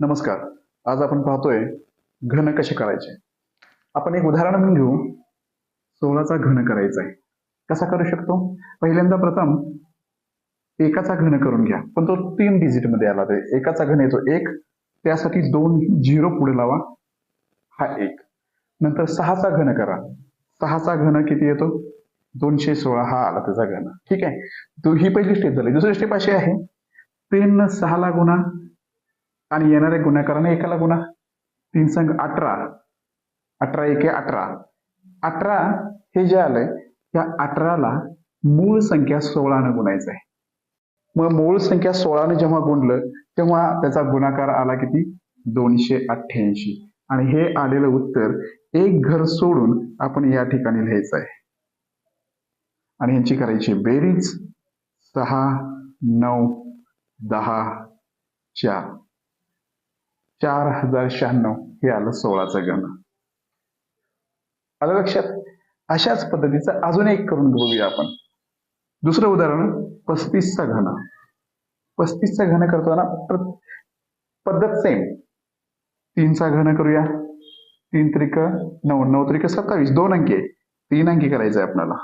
नमस्कार. आज आपण पाहतोय घन कसे करायचे? आपण एक उदाहरण घेऊ. सोळाचा घन करायचा आहे. कसा करू शकतो? पहिल्यांदा प्रथम एकाचा घन करून घ्या. पण तो तीन डिजिटमध्ये आला ते एकाचा घन येतो एक. त्यासाठी दोन झिरो पुढे लावा. हा एक. नंतर सहाचा घन करा. सहाचा घन किती येतो? दोनशे सोळा. हा आला त्याचा घन. ठीक आहे? तो ही पहिली स्टेप झाली. दुसरी स्टेप अशी आहे. तीन सहाला गुणा आणि येणाऱ्या गुणाकाराने एकाला गुन्हा. तीन संघ अठरा. अठरा एके अठरा. अठरा हे जे आलंय या अठराला मूळ संख्या सोळानं गुणायचं आहे मग मूळ संख्या सोळानं जेव्हा गुणलं तेव्हा त्याचा गुणाकार आला किती? दोनशे अठ्ठ्याऐंशी. आणि हे आलेलं उत्तर एक घर सोडून आपण या ठिकाणी लिहायचं आहे आणि यांची करायची बेरीज सहा नऊ दहा चार. चार हजार शहाण्णव हे आलं सोळाचं गण. आलं लक्षात? अशाच पद्धतीचं अजून एक करून बघूया आपण. दुसरं उदाहरण पस्तीसचा घन. पस्तीसचा घन करताना पद्धत सेम तीनचा घन करूया. तीन त्रिक नऊ. नऊ त्रिक सत्तावीस. दोन अंकी आहे. तीन अंकी करायचं आहे आपल्याला.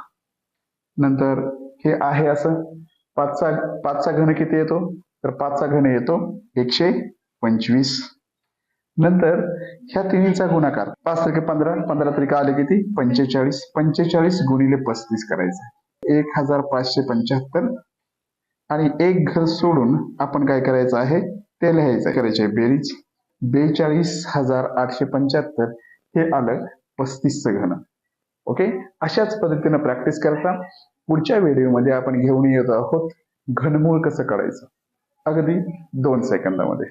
नंतर हे आहे असं. पाचचा पाचचा घन किती येतो? तर पाचचा घन येतो एकशे पंचवीस. नंतर ह्या तिन्हीचा गुणाकार पाच तारखे पंधरा पंधरा त्रिके आले किती? पंचेचाळीस. पंचेचाळीस गुणिले पस्तीस करायचं. एक हजार पाचशे पंच्याहत्तर. आणि एक घर सोडून आपण काय करायचं आहे? ते लिहायचं करायचे आहे बेरीज. बेचाळीस हजार आठशे पंच्याहत्तर हे आलं पस्तीसचं घन. ओके? अशाच पद्धतीनं प्रॅक्टिस करता. पुढच्या व्हिडिओमध्ये आपण घेऊन येत आहोत. घनमूळ कसं काढायचं? अगदी दोन सेकंदामध्ये.